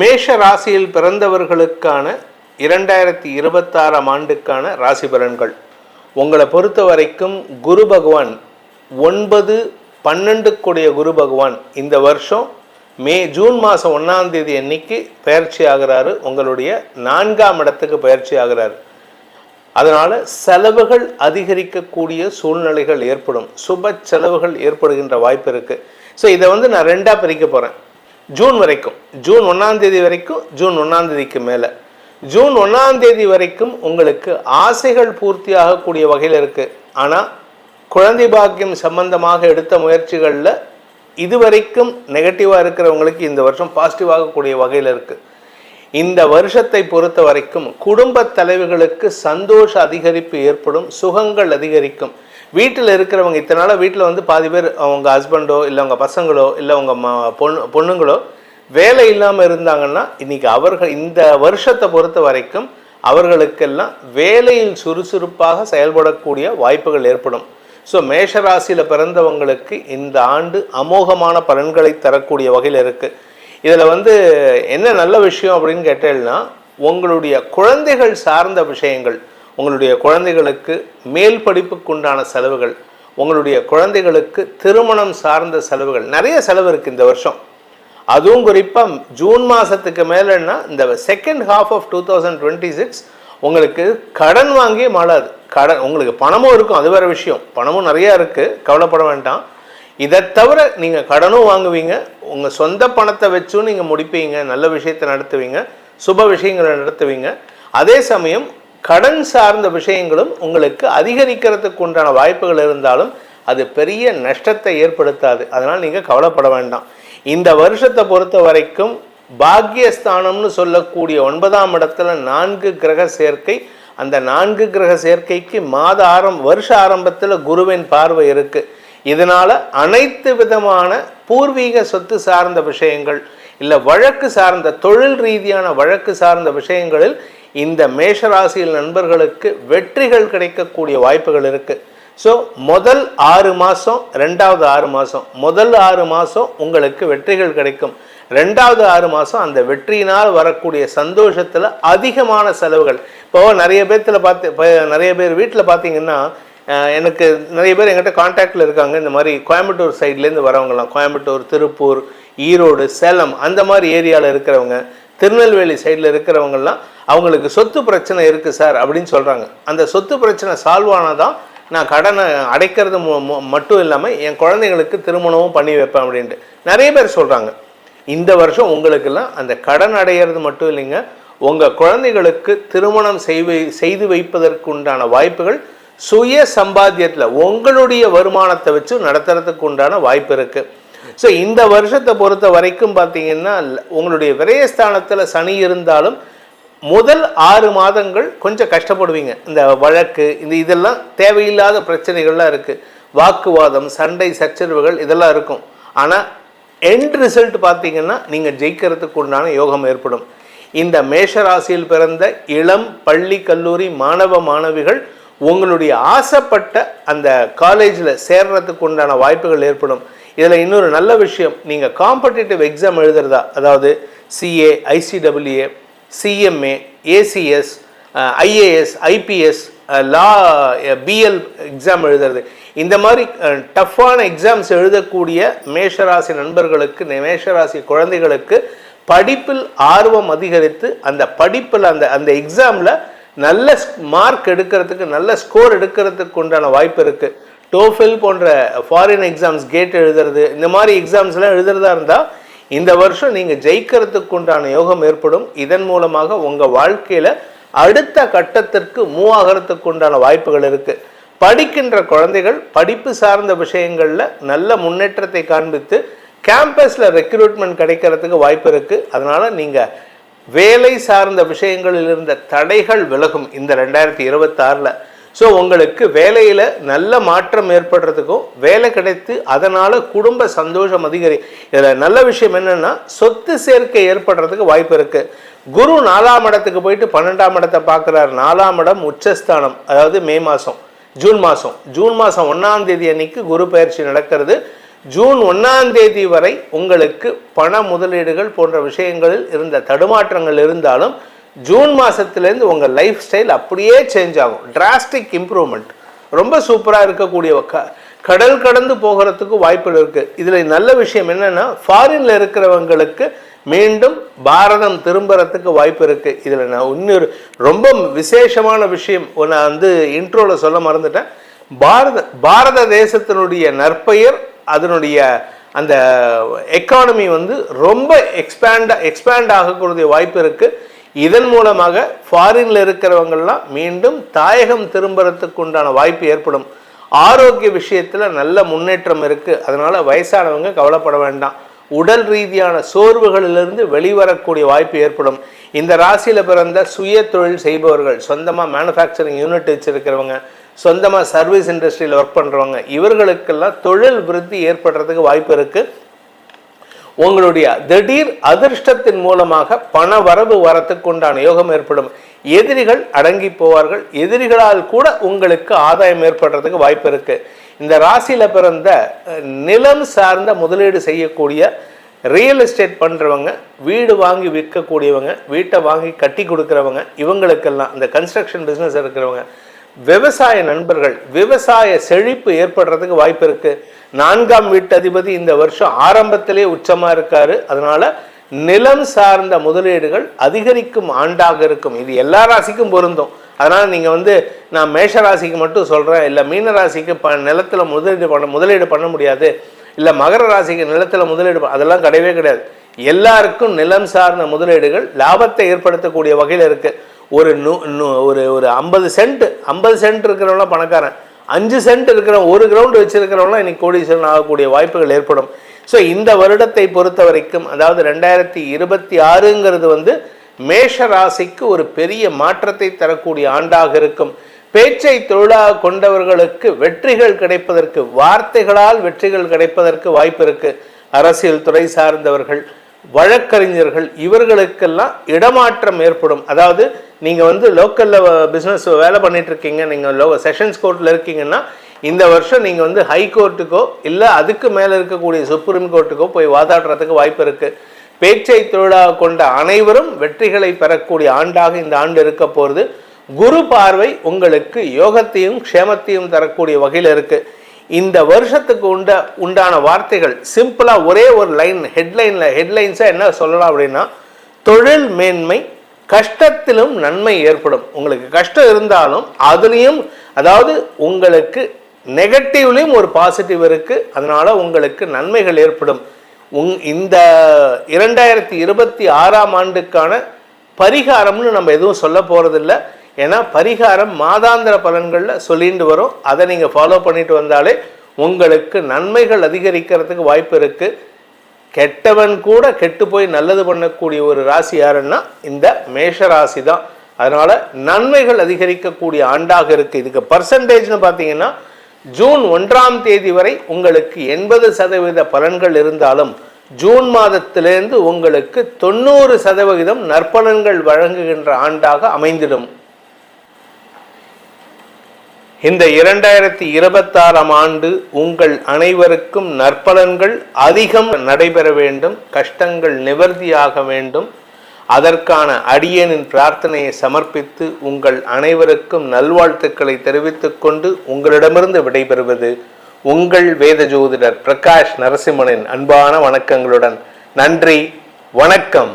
மேஷ ராசியில் பிறந்தவர்களுக்கான இரண்டாயிரத்தி இருபத்தாறாம் ஆண்டுக்கான ராசி பலன்கள் உங்களை பொறுத்த வரைக்கும் குரு பகவான் ஒன்பது பன்னெண்டுக்குடைய குரு பகவான் இந்த வருஷம் மே ஜூன் மாதம் ஒன்றாம் தேதி அன்னைக்கு பயிற்சி ஆகிறாரு. உங்களுடைய நான்காம் இடத்துக்கு பயிற்சி ஆகிறாரு. அதனால் செலவுகள் அதிகரிக்கக்கூடிய சூழ்நிலைகள் ஏற்படும். சுப செலவுகள் ஏற்படுகின்ற வாய்ப்பு இருக்குது ஸோ இதை வந்து நான் ரெண்டாக பிரிக்க போகிறேன் ஜூன் வரைக்கும் ஜூன் ஒன்றாம் தேதி வரைக்கும் ஜூன் ஒன்றாம் தேதிக்கு மேலே. ஜூன் ஒன்றாம் தேதி வரைக்கும் உங்களுக்கு ஆசைகள் பூர்த்தி ஆகக்கூடிய வகையில் இருக்குது ஆனால் குழந்தை பாக்கியம் சம்பந்தமாக எடுத்த முயற்சிகளில் இதுவரைக்கும் நெகட்டிவாக இருக்கிறவங்களுக்கு இந்த வருஷம் பாசிட்டிவாகக்கூடிய வகையில் இருக்குது இந்த வருஷத்தை பொறுத்த வரைக்கும் குடும்ப தலைவர்களுக்கு சந்தோஷ அதிகரிப்பு ஏற்படும் சுகங்கள் அதிகரிக்கும். வீட்டில் இருக்கிறவங்க இத்தனை நாளாக வீட்டில் வந்து பாதி பேர் அவங்க ஹஸ்பண்டோ இல்லை அவங்க பசங்களோ இல்லை அவங்க ம பொண்ணு பொண்ணுங்களோ வேலை இல்லாமல் இருந்தாங்கன்னா இன்னைக்கு அவர்கள் இந்த வருஷத்தை பொறுத்த வரைக்கும் அவர்களுக்கெல்லாம் வேலையில் சுறுசுறுப்பாக செயல்படக்கூடிய வாய்ப்புகள் ஏற்படும். ஸோ மேஷராசியில் பிறந்தவங்களுக்கு இந்த ஆண்டு அமோகமான பலன்களை தரக்கூடிய வகையில் இருக்குது இதில் வந்து என்ன நல்ல விஷயம் அப்படின்னு கேட்டேன்னா உங்களுடைய குழந்தைகள் சார்ந்த விஷயங்கள். உங்களுடைய குழந்தைகளுக்கு மேல் படிப்புக்கு உண்டான செலவுகள் உங்களுடைய குழந்தைகளுக்கு திருமணம் சார்ந்த செலவுகள் நிறைய செலவு இருக்குது இந்த வருஷம். அதுவும் குறிப்பாக ஜூன் மாதத்துக்கு மேலேன்னா இந்த second half of two thousand twenty six உங்களுக்கு கடன் வாங்கியே மாளாது கடன் உங்களுக்கு பணமும் இருக்கும் அது வேறு விஷயம். பணமும் நிறையா இருக்குது கவலைப்பட வேண்டாம். இதை தவிர நீங்கள் கடனும் வாங்குவீங்க உங்கள் சொந்த பணத்தை வச்சும் நீங்கள் முடிப்பீங்க நல்ல விஷயத்தை நடத்துவீங்க சுப விஷயங்களை நடத்துவீங்க. அதே சமயம் கடன் சார்ந்த விஷயங்களும் உங்களுக்கு அதிகரிக்கிறதுக்கு உண்டான வாய்ப்புகள் இருந்தாலும் அது பெரிய நஷ்டத்தை ஏற்படுத்தாது. அதனால் நீங்கள் கவலைப்பட வேண்டாம். இந்த வருஷத்தை பொறுத்த வரைக்கும் பாக்யஸ்தானம்னு சொல்லக்கூடிய ஒன்பதாம் இடத்துல நான்கு கிரக சேர்க்கை அந்த நான்கு கிரக சேர்க்கைக்கு மாத ஆரம் வருஷ ஆரம்பத்தில் குருவின் பார்வை இருக்குது இதனால் அனைத்து விதமான பூர்வீக சொத்து சார்ந்த விஷயங்கள் இல்லை வழக்கு சார்ந்த தொழில் ரீதியான வழக்கு சார்ந்த விஷயங்களில் இந்த மேஷராசியில் நண்பர்களுக்கு வெற்றிகள் கிடைக்கக்கூடிய வாய்ப்புகள் இருக்குது ஸோ முதல் ஆறு மாதம் ரெண்டாவது ஆறு மாதம் முதல் ஆறு மாதம் உங்களுக்கு வெற்றிகள் கிடைக்கும். ரெண்டாவது ஆறு மாதம் அந்த வெற்றியினால் வரக்கூடிய சந்தோஷத்தில் அதிகமான செலவுகள். இப்போ நிறைய பேர்த்தில் பார்த்து இப்போ நிறைய பேர் வீட்டில் பார்த்தீங்கன்னா எனக்கு நிறைய பேர் எங்கிட்ட காண்டாக்டில் இருக்காங்க. இந்த மாதிரி கோயம்புத்தூர் சைட்லேருந்து வரவங்கலாம். கோயம்புத்தூர் திருப்பூர் ஈரோடு சேலம் அந்த மாதிரி ஏரியாவில் இருக்கிறவங்க திருநெல்வேலி சைடில் இருக்கிறவங்கெல்லாம் அவங்களுக்கு சொத்து பிரச்சனை இருக்குது சார் அப்படின்னு சொல்கிறாங்க அந்த சொத்து பிரச்சனை சால்வ் தான் நான் கடனை அடைக்கிறது மு- மட்டும் இல்லாமல் என் குழந்தைங்களுக்கு திருமணமும் பண்ணி வைப்பேன் அப்படின்ட்டு. நிறைய பேர் சொல்கிறாங்க இந்த வருஷம் உங்களுக்கெல்லாம் அந்த கடன் அடையிறது மட்டும் இல்லைங்க. உங்கள் குழந்தைகளுக்கு திருமணம் செய்வை செய்து வைப்பதற்கு உண்டான வாய்ப்புகள் சுய சம்பாத்தியத்தில் உங்களுடைய வருமானத்தை வச்சு நடத்துறதுக்கு உண்டான வாய்ப்பு இருக்குது ஸோ இந்த வருஷத்தை பொறுத்த வரைக்கும் பார்த்தீங்கன்னா உங்களுடைய விரயஸ்தானத்தில் சனி இருந்தாலும் முதல் ஆறு மாதங்கள் கொஞ்சம் கஷ்டப்படுவீங்க. இந்த வழக்கு இந்த இதெல்லாம் தேவையில்லாத பிரச்சனைகள்லாம் இருக்குது வாக்குவாதம் சண்டை சச்சரவுகள் இதெல்லாம் இருக்கும். ஆனால் எண்ட் ரிசல்ட் பார்த்தீங்கன்னா நீங்கள் ஜெயிக்கிறதுக்கு உண்டான யோகம் ஏற்படும். இந்த மேஷ ராசியில் பிறந்த இளம் பள்ளி கல்லூரி மாணவ மாணவிகள் உங்களுடைய ஆசைப்பட்ட அந்த காலேஜில் சேர்றதுக்கு உண்டான வாய்ப்புகள் ஏற்படும். இதில் இன்னொரு நல்ல விஷயம் நீங்கள் காம்படிட்டிவ் எக்ஸாம் எழுதுறதா அதாவது CA ICWA CMA ACS IAS IPS law BL exam எழுதுறது. இந்த மாதிரி uh, டஃப்பான எக்ஸாம்ஸ் எழுதக்கூடிய மேஷராசி நண்பர்களுக்கு மேஷராசி குழந்தைகளுக்கு படிப்பில் ஆர்வம் அதிகரித்து அந்த படிப்பில் அந்த அந்த எக்ஸாமில் நல்ல மார்க் எடுக்கிறதுக்கு நல்ல ஸ்கோர் எடுக்கிறதுக்கு உண்டான வாய்ப்பு இருக்குது டோஃபெல் போன்ற ஃபாரின் எக்ஸாம்ஸ் கேட் எழுதுறது இந்த மாதிரி எக்ஸாம்ஸ்லாம் எழுதுறதா இருந்தால் இந்த வருஷம் நீங்கள் ஜெயிக்கிறதுக்கு உண்டான யோகம் ஏற்படும். இதன் மூலமாக உங்கள் வாழ்க்கையில் அடுத்த கட்டத்திற்கு மூவ் ஆகிறதுக்கு உண்டான வாய்ப்புகள் இருக்குது படிக்கின்ற குழந்தைகள் படிப்பு சார்ந்த விஷயங்களில் நல்ல முன்னேற்றத்தை காண்பித்து கேம்பஸில் ரெக்ரூட்மெண்ட் கிடைக்கிறதுக்கு வாய்ப்பு இருக்குது அதனால் நீங்கள் வேலை சார்ந்த விஷயங்களில் இருந்த தடைகள் விலகும். இந்த ரெண்டாயிரத்தி இருபத்தாறில் ஸோ உங்களுக்கு வேலையில் நல்ல மாற்றம் ஏற்படுறதுக்கும் வேலை கிடைத்து அதனால் குடும்ப சந்தோஷம் அதிகரி இதில் நல்ல விஷயம் என்னென்னா சொத்து சேர்க்கை ஏற்படுறதுக்கு வாய்ப்பு இருக்குது குரு நாலாம் இடத்துக்கு போயிட்டு பன்னெண்டாம் இடத்தை பார்க்குறார். நாலாம் இடம் உச்சஸ்தானம் அதாவது மே மாதம் ஜூன் மாதம் ஜூன் மாதம் ஒன்றாம் தேதி அன்னைக்கு குரு பயிற்சி நடக்கிறது. ஜூன் ஒன்றாம் தேதி வரை உங்களுக்கு பண முதலீடுகள் போன்ற விஷயங்களில் இருந்த தடுமாற்றங்கள் இருந்தாலும் ஜூன் மாதத்துலேருந்து உங்கள் லைஃப் ஸ்டைல் அப்படியே சேஞ்ச் ஆகும். டிராஸ்டிக் இம்ப்ரூவ்மெண்ட் ரொம்ப சூப்பராக இருக்கக்கூடிய க கடல் கடந்து போகிறதுக்கு வாய்ப்புகள் இருக்குது இதில் நல்ல விஷயம் என்னென்னா ஃபாரினில் இருக்கிறவங்களுக்கு மீண்டும் பாரதம் திரும்புறதுக்கு வாய்ப்பு இருக்குது இதில் நான் இன்னொரு ரொம்ப விசேஷமான விஷயம் நான் வந்து இன்ட்ரோவில் சொல்ல மறந்துட்டேன். பாரத பாரத தேசத்தினுடைய நற்பெயர் அதனுடைய அந்த எக்கானமி வந்து ரொம்ப எக்ஸ்பேண்ட் எக்ஸ்பேண்ட் ஆகக்கூடிய வாய்ப்பு இருக்குது இதன் மூலமாக ஃபாரினில் இருக்கிறவங்கெல்லாம் மீண்டும் தாயகம் திரும்புறதுக்கு உண்டான வாய்ப்பு ஏற்படும். ஆரோக்கிய விஷயத்தில் நல்ல முன்னேற்றம் இருக்குது அதனால் வயசானவங்க கவலைப்பட வேண்டாம். உடல் ரீதியான சோர்வுகளிலிருந்து வெளிவரக்கூடிய வாய்ப்பு ஏற்படும். இந்த ராசியில் பிறந்த சுய தொழில் செய்பவர்கள் சொந்தமாக மேனுஃபேக்சரிங் யூனிட் வச்சுருக்கிறவங்க சொந்தமாக சர்வீஸ் இண்டஸ்ட்ரியில் ஒர்க் பண்ணுறவங்க இவர்களுக்கெல்லாம் தொழில் விருத்தி ஏற்படுறதுக்கு வாய்ப்பு இருக்குது உங்களுடைய திடீர் அதிர்ஷ்டத்தின் மூலமாக பண வரவு வரத்துக்கு உண்டான யோகம் ஏற்படும். எதிரிகள் அடங்கி போவார்கள். எதிரிகளால் கூட உங்களுக்கு ஆதாயம் ஏற்படுறதுக்கு வாய்ப்பு இருக்கு. இந்த ராசியில் பிறந்த நிலம் சார்ந்த முதலீடு செய்யக்கூடிய ரியல் எஸ்டேட் பண்ணுறவங்க வீடு வாங்கி விற்கக்கூடியவங்க வீட்டை வாங்கி கட்டி கொடுக்குறவங்க இவங்களுக்கெல்லாம் இந்த கன்ஸ்ட்ரக்ஷன் பிஸ்னஸ் இருக்கிறவங்க விவசாய நண்பர்கள் விவசாய செழிப்பு ஏற்படுறதுக்கு வாய்ப்பு இருக்குது நான்காம் வீட்டு அதிபதி இந்த வருஷம் ஆரம்பத்திலே உச்சமாக இருக்காரு. அதனால நிலம் சார்ந்த முதலீடுகள் அதிகரிக்கும் ஆண்டாக இருக்கும். இது எல்லா ராசிக்கும் பொருந்தும். அதனால் நீங்கள் வந்து நான் மேஷ ராசிக்கு மட்டும் சொல்கிறேன் இல்லை மீன ராசிக்கு ப நிலத்தில் முதலீடு பண்ண முதலீடு பண்ண முடியாது. இல்லை மகர ராசிக்கு நிலத்தில் முதலீடு அதெல்லாம் கிடையவே கிடையாது. எல்லாருக்கும் நிலம் சார்ந்த முதலீடுகள் லாபத்தை ஏற்படுத்தக்கூடிய வகையில் இருக்குது ஒரு நூ ஒரு ஒரு ஐம்பது சென்ட் ஐம்பது சென்ட் இருக்கிறவங்களாம் பணக்காரன். அஞ்சு சென்ட் இருக்கிற ஒரு கிரவுண்ட் வச்சிருக்கிறவங்களாம் இன்னைக்கு கோடீஸ்வரன் ஆகக்கூடிய வாய்ப்புகள் ஏற்படும். ஸோ இந்த வருடத்தை பொறுத்த வரைக்கும் அதாவது ரெண்டாயிரத்தி இருபத்தி ஆறுங்கிறது வந்து மேஷ ராசிக்கு ஒரு பெரிய மாற்றத்தை தரக்கூடிய ஆண்டாக இருக்கும். பேச்சை தொழிலாக கொண்டவர்களுக்கு வெற்றிகள் கிடைப்பதற்கு வார்த்தைகளால் வெற்றிகள் கிடைப்பதற்கு வாய்ப்பு இருக்கு. அரசியல் துறை சார்ந்தவர்கள் வழக்கறிஞர்கள் இவர்களுக்கெல்லாம் இடமாற்றம் ஏற்படும். அதாவது நீங்கள் வந்து லோக்கலில் பிஸ்னஸ் வேலை பண்ணிட்டு இருக்கீங்க நீங்கள் லோ செஷன்ஸ் கோர்ட்டில் இருக்கீங்கன்னா இந்த வருஷம் நீங்கள் வந்து ஹை கோர்ட்டுக்கோ இல்லை அதுக்கு மேலே இருக்கக்கூடிய சுப்ரீம் கோர்ட்டுக்கோ போய் வாதாடுறதுக்கு வாய்ப்பு இருக்குது பேச்சை தொழிலாக கொண்ட அனைவரும் வெற்றிகளை பெறக்கூடிய ஆண்டாக இந்த ஆண்டு இருக்க போகிறது குரு பார்வை உங்களுக்கு யோகத்தையும் க்ஷேமத்தையும் தரக்கூடிய வகையில் இருக்குது இந்த வருஷத்துக்கு உண்ட உண்டான வார்த்தைகள் சிம்பிளாக ஒரே ஒரு லைன் ஹெட்லைனில் ஹெட்லைன்ஸாக என்ன சொல்லலாம் அப்படின்னா தொழில் மேன்மை கஷ்டத்திலும் நன்மை ஏற்படும். உங்களுக்கு கஷ்டம் இருந்தாலும் அதுலேயும் அதாவது உங்களுக்கு நெகட்டிவ்லேயும் ஒரு பாசிட்டிவ் இருக்குது அதனால் உங்களுக்கு நன்மைகள் ஏற்படும். உங் இந்த இரண்டாயிரத்தி இருபத்தி ஆறாம் ஆண்டுக்கான பரிகாரம்னு நம்ம எதுவும் சொல்ல போகிறதில்ல ஏன்னா பரிகாரம் மாதாந்திர பலன்களில் சொல்லிட்டு வரும். அதை நீங்கள் ஃபாலோ பண்ணிட்டு வந்தாலே உங்களுக்கு நன்மைகள் அதிகரிக்கிறதுக்கு வாய்ப்பு இருக்குது கெட்டவன் கூட கெட்டு போய் நல்லது பண்ணக்கூடிய ஒரு ராசி யாருன்னா இந்த மேஷ ராசி தான் அதனால் நன்மைகள் அதிகரிக்கக்கூடிய ஆண்டாக இருக்குது இதுக்கு பர்சன்டேஜ்னு பார்த்தீங்கன்னா ஜூன் ஒன்றாம் தேதி வரை உங்களுக்கு எண்பது சதவீத பலன்கள் இருந்தாலும் ஜூன் மாதத்திலிருந்து உங்களுக்கு தொண்ணூறு சதவிகிதம் நற்பலன்கள் வழங்குகின்ற ஆண்டாக அமைந்திடும். இந்த இரண்டாயிரத்தி இருபத்தாறாம் ஆண்டு உங்கள் அனைவருக்கும் நற்பலன்கள் அதிகம் நடைபெற வேண்டும் கஷ்டங்கள் நிவர்த்தியாக வேண்டும். அதற்கான அடியனின் பிரார்த்தனையை சமர்ப்பித்து உங்கள் அனைவருக்கும் நல்வாழ்த்துக்களை தெரிவித்துக் கொண்டு உங்களிடமிருந்து விடைபெறுவது உங்கள் வேத ஜோதிடர் பிரகாஷ் நரசிம்மனின் அன்பான வணக்கங்களுடன். நன்றி வணக்கம்.